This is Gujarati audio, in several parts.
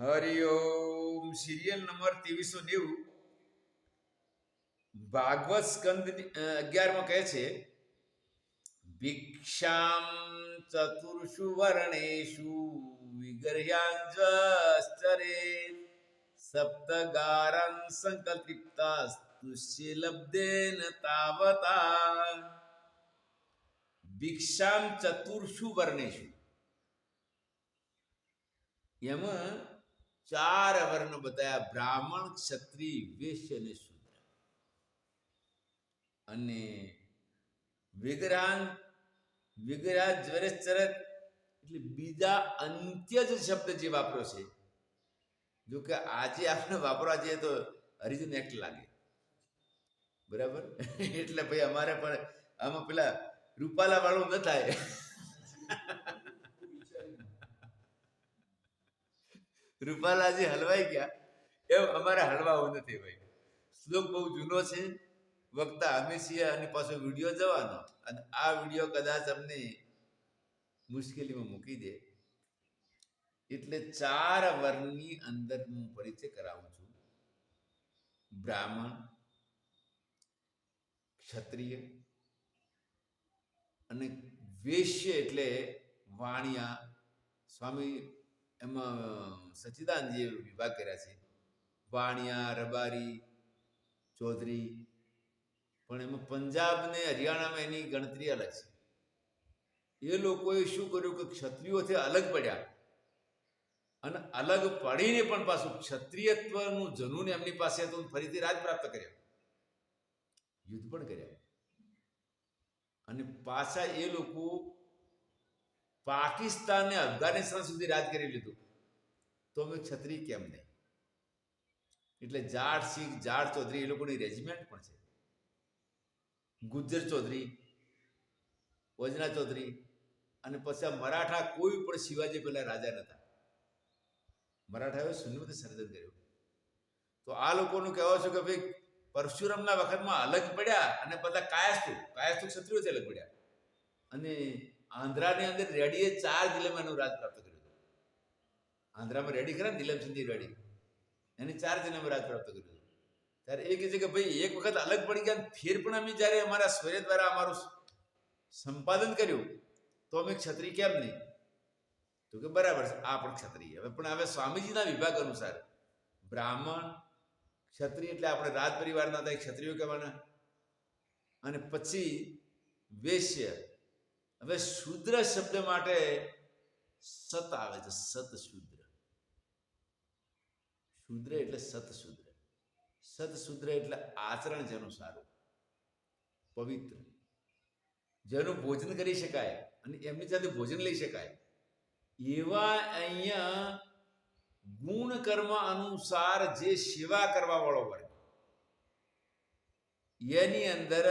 હરિઓમ સિરિયલ નંબર ત્રેવીસો નેવું. ભાગવત સ્કંદ અગિયારમાં કહે છે, ભિક્ષામ ચતુર્ષુ વર્ણેશુ વિગર્યાંજસ્તરે સપ્તગારં સંકલ્પિતાસ્તુષ્ય લબ્ધેન તાવતા. ભિક્ષામ ચતુર્ષુ વર્ણેશુ. એમાં ચાર અવર્ણ બતાવ્યા બ્રાહ્મણ ક્ષત્રિય વેશ્ય અને શૂદ્ર. અને વિગ્રહાન વિગ્રહ જ્વરસ ચરત એટલે બીજા અંત્ય જ શબ્દ જે વાપર્યો છે, જો કે આજે આપણે વાપરવા જઈએ તો હરિજન એક્ટ લાગે. બરાબર? એટલે ભાઈ અમારે પણ આમાં પેલા રૂપાલા વાળું ન થાય. રૂપાલાજી હલવાઈ ગયા. એમ અમારે હલવાવું નથી ભાઈ. શ્લોક બહુ જૂનો છે. વક્તા અમે અને પાછો વીડિયો જવાનો. અને આ વીડિયો કદાચ અમને મુશ્કેલીમાં મૂકી દે. એટલે ચાર વર્ણની અંદર હું પરિચય કરાવું છું. બ્રાહ્મણ, ક્ષત્રિય અને વેશ્ય એટલે વાણિયા, સ્વામી એમાં સચ્ચિદાનંદજીએ વિભાગ કર્યા છે. વાણિયા, રબારી, ચૌધરી, પણ એમાં પંજાબ ને હરિયાણામાં એની ગણતરી અલગ છે. એ લોકોએ શું કર્યું કે ક્ષત્રિયોથી અલગ પડ્યા અને અલગ પડીને પણ પાછું ક્ષત્રિયત્વનું જનૂન એમની પાસે હતું, ફરીથી રાજ પ્રાપ્ત કર્યા. યુદ્ધ પણ કર્યા. અને પાછા એ લોકો પાકિસ્તાન અફઘાનિસ્તાન સુધી રાજ કરી લીધું. તો અમે છત્રી કેમ નહીં? એટલે જાડ શીખ, જાડ ચૌધરી એ લોકોની રેજિમેન્ટ પણ છે. ગુજ્જર ચૌધરી, વજના ચૌધરી અને પછી મરાઠા કોઈ પણ શિવાજી પહેલા રાજા નતા. મરાઠાએ શૂન્યમાંથી સર્જન કર્યું. તો આ લોકોનું કહેવા છે કે ભાઈ, પરશુરામના વખતમાં અલગ પડ્યા અને બધા કાયસ્તુ કાયસ્તુ ક્ષત્રિયોથી અલગ પડ્યા. અને આંધ્રાની અંદર રેડીએ ચાર જિલ્લામાં એનું રાજ પ્રાપ્ત કર્યું હતું. આંધ્રામાં રેડી ખરા ને? સિંધી રેડી એને ચાર જિલ્લામાં રાજ પ્રાપ્ત કર્યું હતું. ત્યારે એ કહે છે કે ભાઈ, એક વખત અલગ પડી ગયા ફેર પણ અમે જ્યારે અમારા સ્વર્ય દ્વારા અમારું સંપાદન કર્યું, તો અમે ક્ષત્રિય કેમ નહીં? તો કે બરાબર છે, આ પણ ક્ષત્રિય. હવે પણ હવે સ્વામીજીના વિભાગ અનુસાર બ્રાહ્મણ, ક્ષત્રિય એટલે આપણે રાજ પરિવારના થાય, ક્ષત્રિયો કહેવાના. અને પછી વેશ્ય હવે શુદ્ર શબ્દ માટે સત આવે છે, સત શુદ્ર. શુદ્ર એટલે સત શુદ્ર. સત શુદ્ર એટલે આચરણ જેનું સારું. પવિત્ર. જેનું ભોજન કરી શકાય અને એમની સાથે ભોજન લઈ શકાય. એવા અહીંયા ગુણ કર્મ અનુસાર જે સેવા કરવા વાળો વર્ગ. એની અંદર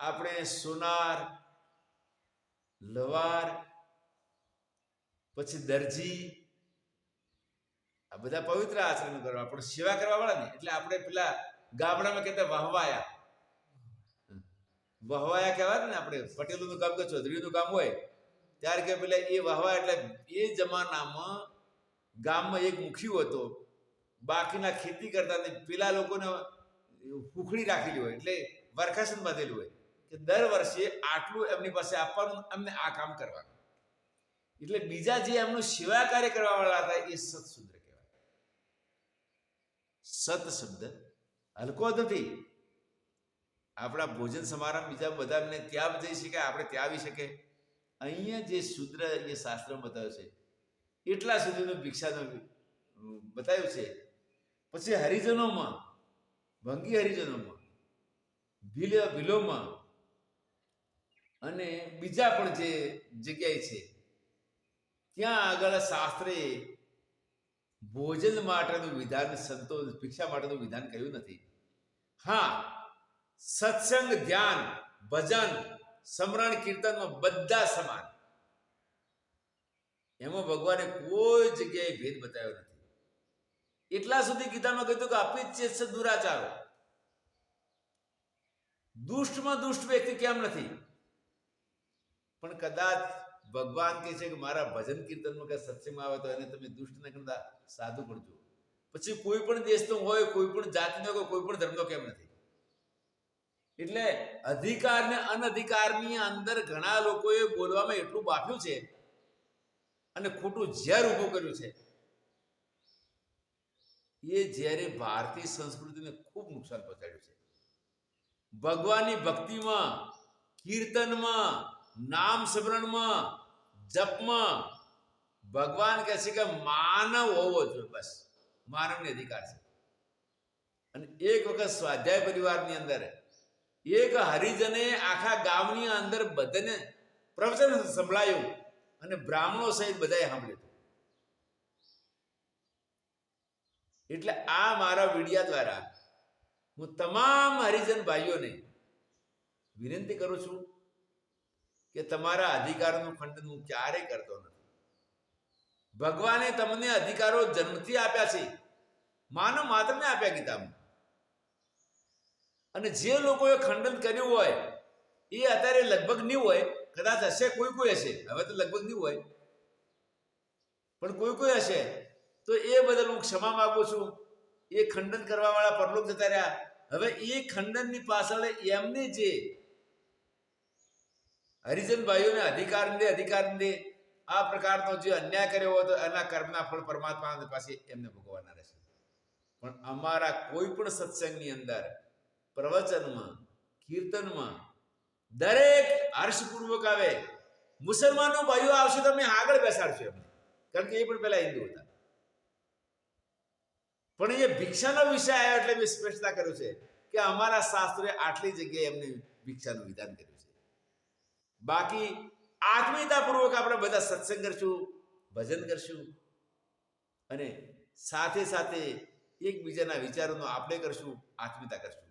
આપણે સોનાર લવાર, પછી દરજી. આ બધા પવિત્ર આચરણ કરવા, પણ સેવા કરવા વાળા ને એટલે આપણે પેલા ગામડામાં કહેતા વહવાયા. વહવાયા કહેવાય ને આપણે, પટેલોનું કામ કે ચૌધરીનું કામ હોય, ત્યારે કે પેલા એ વહવા એટલે એ જમાનામાં ગામમાં એક મુખ્યું હતો. બાકીના ખેતી કરતા પેલા લોકોને ફૂખડી રાખેલી હોય, એટલે વરખાસન બાંધેલું હોય. કે દર વર્ષે આટલું એમની પાસે આપવાનું, એમને આ કામ કરવાનું. એટલે બીજા જે એમનું સેવા કાર્ય કરવા વાળા હતા, એ સત્સુદ્ર કહેવાય. સત શબ્દ હલકો નથી. આપણા ભોજન સમારંભ બીજા બધા એમને ત્યાં જઈ શકે, આપણે ત્યાં આવી શકે. અહીંયા જે શુદ્ર એ શાસ્ત્ર બતાવ્યું છે, એટલા સુધીનું ભિક્ષાનું બતાવ્યું છે. પછી હરિજનોમાં, ભંગી હરિજનોમાં, ભીલ ભીલોમાં અને બીજા પણ જે જગ્યાએ છે, ત્યાં આગળ શાસ્ત્રે ભોજન માટેનું વિધાન સંતો ભિક્ષા માટેનું વિધાન કહ્યું નથી. હા, સત્સંગ, ધ્યાન, ભજન, સમરણ, કીર્તનમાં બધા સમાન. એમાં ભગવાને કોઈ જગ્યાએ ભેદ બતાવ્યો નથી. એટલા સુધી ગીતામાં કહ્યું કે અપિત ચેત દુરાચારો દુષ્ટમાં દુષ્ટ વ્યક્તિ કેમ નથી? પણ કદાચ ભગવાન કહે છે કે મારા ભજન કીર્તનમાં કે સત્સંગમાં આવે તો એને તમે દુષ્ટ ન કરતા, સાધુ કરજો પછી કોઈ પણ દેશનો હોય, કોઈ પણ જાતિનો કે કોઈ પણ ધર્મનો કેમ નથી? એટલે અધિકાર ને અનધિકારની અંદર ઘણા લોકોએ બોલવામાં એટલું બાફ્યું છે અને ખોટું ઝેર ઊભું કર્યું છે. એ ઝેરે ભારતીય સંસ્કૃતિને ખૂબ નુકસાન પહોંચાડ્યું છે. ભગવાનની ભક્તિમાં, કીર્તનમાં નામ સ્મરણમાં, જપમાં, ભગવાન કહે છે કે માનવ હોવો જોઈએ, બસ. માનવને અધિકાર છે. અને એક વખત સ્વાધ્યાય પરિવારની અંદર, એક હરિજને આખા ગામની અંદર બધાને પ્રવચન સંભળાયું અને બ્રાહ્મણો સહિત બધાએ સાંભળ્યું એટલે આ મારા વિડિયા દ્વારા હું તમામ હરિજન ભાઈઓને વિનંતી કરું છું કે તમારા અધિકારોનું ખંડન હું ક્યારેય કરતો નથી. ભગવાને તમને અધિકારો જન્મથી આપ્યા છે. માનવ માત્રને આપ્યા ગીતામાં. અને જે લોકોએ ખંડન કર્યું હોય, એ અત્યારે લગભગ નહીં હોય. કદાચ હશે, કોઈ કોઈ હશે. હવે તો લગભગ નહીં હોય. પણ કોઈ કોઈ હશે. તો એ બદલ હું ક્ષમા માગું છું. એ ખંડન કરવા વાળા પરલોક જતા રહ્યા. હવે એ ખંડનની પાછળ એમને જે હરિજન ભાઈઓને અધિકાર દે અધિકાર દે. આ પ્રકારનો જે અન્યાય કર્યો હોય તો એના કર્મના ફળ પરમાત્મા પાસે એમને ભોગવવાના રહેશે. પણ અમારા કોઈ પણ સત્સંગની અંદર, પ્રવચનમાં, કીર્તનમાં, દરેક હર્ષપૂર્વક આવે. મુસલમાનો ભાઈઓ આવશે તો અમે આગળ બેસાડશું એમને. કારણ કે એ પણ પહેલા હિન્દુ હતા. પણ એ ભિક્ષાનો વિષય આવ્યો એટલે મેં સ્પષ્ટતા કર્યું છે કે અમારા શાસ્ત્રોએ આટલી જગ્યાએ એમને ભિક્ષાનું વિધાન કર્યું. બાકી આત્મીયતાપૂર્વક આપણે બધા સત્સંગ કરશું, ભજન કરશું અને સાથે સાથે એકબીજાના વિચારોનો આપણે કરશું, આત્મીયતા કરશું.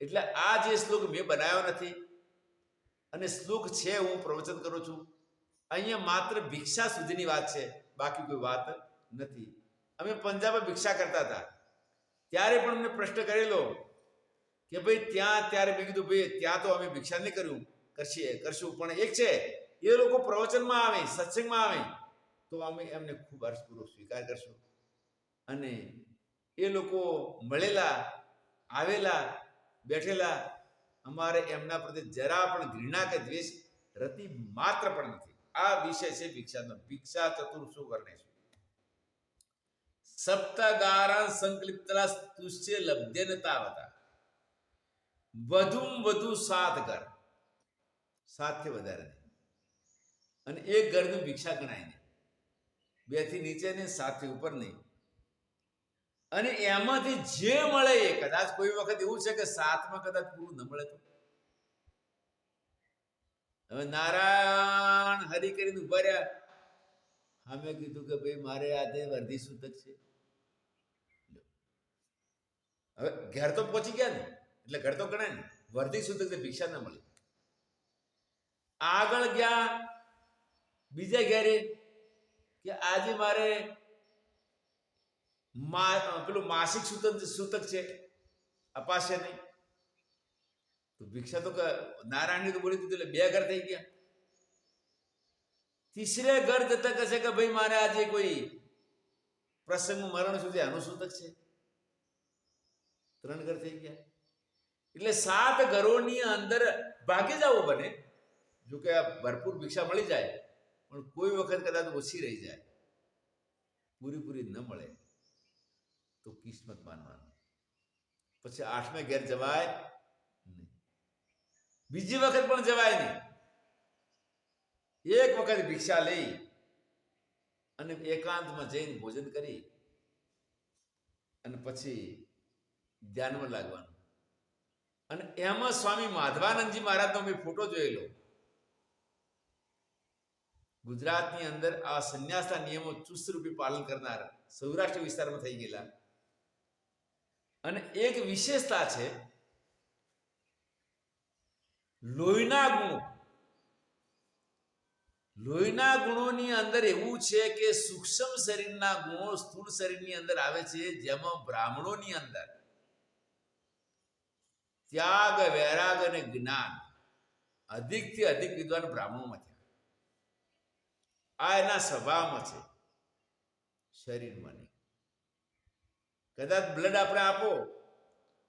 એટલે આ જે શ્લોક મેં બનાવ્યો નથી અને શ્લોક છે હું પ્રવચન કરું છું, અહીંયા માત્ર ભિક્ષા સુધીની વાત છે, બાકી કોઈ વાત નથી. અમે પંજાબમાં ભિક્ષા કરતા હતા. ત્યારે પણ અમને પ્રશ્ન કરેલો કે ભાઈ ત્યાં, ત્યારે મેં કીધું ભાઈ ત્યાં તો અમે ભિક્ષા નહીં કર્યું. કરશીએ કરશું. પણ એક છે, એ લોકો પ્રવચનમાં આવે, સત્સંગમાં આવે, તો અમે એમને ખૂબ હર્ષપૂર્વક સ્વીકાર કરશું. અને એ લોકો મળેલા, આવેલા, બેઠેલા, અમારે એમના પ્રત્યે જરા પણ ઘૃણા કે દ્વેષ રતિ માત્ર પણ નથી. આ વિષય છે ભિક્ષાનો. ભિક્ષા ચતુર્ષુ વર્ણે છે. સપ્તગારા સંકલિપ્તલા તુષ્ય લબ્ધ્યન તાવતા. વધુ વધુ સાત ઘર સાતથી વધારે નહીં. અને એક ઘરની ભિક્ષા ગણાય નહીં. બેથી નીચે નહીં સાતથી ઉપર નહીં. અને એમાંથી જે મળે એ કદાચ કોઈ વખત એવું છે કે સાતમાં કદાચ પૂરું ન મળે તો. હવે નારાયણ હરી કરીને ઊભા રહ્યા. અમે કીધું કે ભાઈ, મારે આજે વર્ધી સૂતક છે. હવે ઘેર તો પહોંચી ગયા ને. એટલે ઘર તો ગણાય ને. વર્ધી સૂતક ભિક્ષા ના મળી. આગળ ગયા. બીજા ઘેરે કે આજે મારે પેલું માસિક સૂતક સૂતક છે. અપાશે નહીં. તો ભિક્ષા તો નારાયણની તો બોલી દીધું, એટલે બે ઘર થઈ ગયા. તીસરે ઘર જતા કહેશે કે ભાઈ મારે આજે કોઈ પ્રસંગ મરણ સુધી આનું સૂતક છે. ત્રણ ઘર થઈ ગયા. એટલે સાત ઘરોની અંદર ભાગી જવું બને. જો કે આ ભરપૂર ભિક્ષા મળી જાય, પણ કોઈ વખત કદાચ ઓછી રહી જાય. પૂરી પૂરી ન મળે તો કિસ્મત માનવાનું. પછી આઠમે ઘેર જવાય નહીં. બીજી વખત પણ જવાય નહીં. એક વખત ભિક્ષા લઈ અને એકાંતમાં જઈને ભોજન કરી અને પછી ધ્યાનમાં લાગવાનું. અને એમાં સ્વામી માધવાનંદજી મહારાજનો મેં ફોટો જોયેલો. ગુજરાતની અંદર આ સંન્યાસના નિયમો ચુસ્ત રૂપે પાલન કરનાર સૌરાષ્ટ્ર વિસ્તારમાં થઈ ગયેલા. અને એક વિશેષતા છે, લોહીના ગુણો. લોહીના ગુણોની અંદર એવું છે કે સૂક્ષ્મ શરીરના ગુણો સ્થૂળ શરીરની અંદર આવે છે, જેમાં બ્રાહ્મણોની અંદર ત્યાગ, વૈરાગ અને જ્ઞાન અધિકથી અધિક વિદ્વાન બ્રાહ્મણોમાં થયા આ એના સ્વભાવમાં છે. શરીરમાં નહીં. કદાચ બ્લડ આપણે આપો,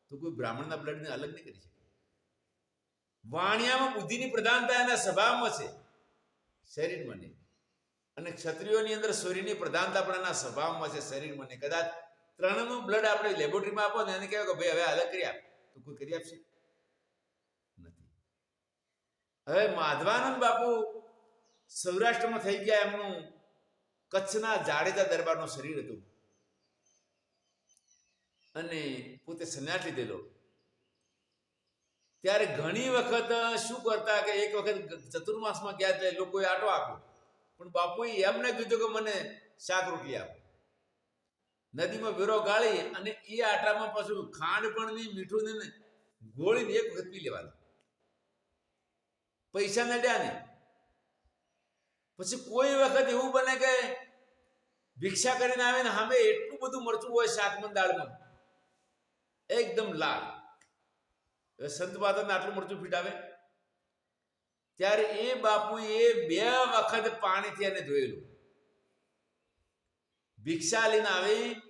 તો કોઈ બ્રાહ્મણના બ્લડને અલગ નહીં કરી શકે. વાણિયામાં બુદ્ધિની પ્રધાનતા એના સ્વભાવમાં છે. શરીરમાં નહીં. અને ક્ષત્રિયોની અંદર સૂર્યની પ્રધાનતા પણ એના સ્વભાવમાં છે, શરીરમાં નહીં. કદાચ ત્રણનું બ્લડ આપણે લેબોરેટરીમાં આપો ને એને કહેવાય કે ભાઈ હવે અલગ કરી આપ. તો કોઈ કરી આપશે? નથી. હવે માધવાનંદ બાપુ સૌરાષ્ટ્રમાં થઈ ગયા એમનું કચ્છના જાડેજા દરબારનું શરીર હતું. અને પોતે સંન્યાસ લીધેલો. ત્યારે ઘણી વખત શું કરતા કે એક વખત ચતુર્માસમાં ગયા એટલે લોકોએ આટો આપ્યો. પણ બાપુએ એમને કીધું કે મને શાક રોટલી આપો. નદીમાં વેરો ગાળી અને એ આટામાં પાછું ખાંડ પણ નહીં, મીઠું નહીં ગોળીને એક વખત પી લેવાનું. પૈસા નડ્યા નહીં. પછી કોઈ વખત એવું બને કે ભિક્ષા કરીને આવે ને સામે એટલું બધું મરચું હોય શાકમાં દાળમાં. એકદમ લાલ. સંત બાદરને આટલું મરચું ફીટાવે. ત્યારે એ બાપુએ બે વખત પાણીથી એને ધોયેલું. ભિક્ષા લઈને આવી,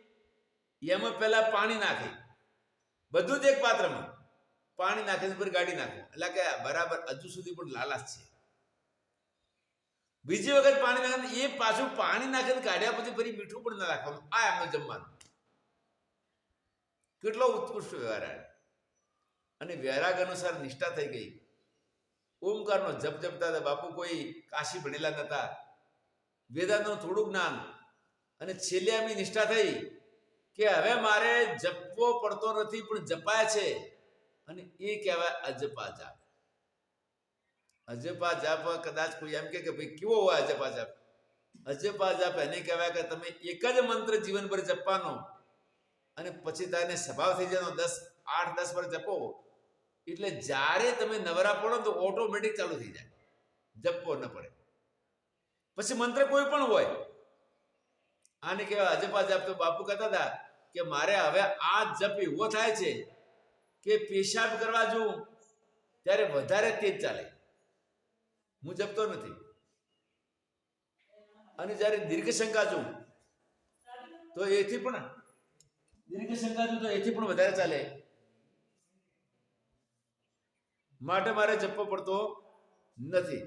એમાં પહેલા પાણી નાખે. બધું જ એક પાત્રમાં. પાણી નાખીને પર ગાડી નાખે. એટલે કે બરાબર હજુ સુધી પણ લાલાશ છે. બીજી વખત પાણી નાખે એ પાછું પાણી નાખીને કાઢ્યા પછી ફરી મીઠું પણ ના નાખવાનું. આ એમનો જમવાનું. કેટલો ઉત્કૃષ્ટ વ્યવહાર. અને વૈરાગ અનુસાર નિષ્ઠા થઈ ગઈ. ઓમકારનો જપ જપતા હતા. બાપુ કોઈ કાશી ભણેલા નતા. વેદાંતનું થોડું જ્ઞાન. અને છેલ્લે એમની નિષ્ઠા થઈ કે હવે મારે જપવો પડતો નથી, પણ જપાય છે. અને એ કહેવાય અજપા જાપ અજપા જાપ કદાચ કોઈ એમ કે ભાઈ કેવો હોય અજપા જાપ? અજપા જાપ એને કહેવાય કે તમે એક જ મંત્ર જીવનભર જપવાનો અને પછી તારે સ્વભાવ થઈ જવાનો દસ, આઠ, દસ વર્ષ જપો. એટલે જ્યારે તમે નવરા પડો તો ઓટોમેટિક ચાલુ થઈ જાય. જપવો ન પડે. પછી મંત્ર કોઈ પણ હોય. આને કહેવાય અજપા જાપ. તો બાપુ કહેતા હતા કે મારે હવે આ જપ એવો થાય છે કે પેશાબ કરવા જવું. ત્યારે વધારે તેજ ચાલે. હું જપતો નથી. અને જ્યારે દીર્ઘ શંકા જોઉં, તો એથી પણ દીર્ઘ શંકા જોઉં તો એથી પણ વધારે ચાલે. માટે મારે જપવો પડતો નથી.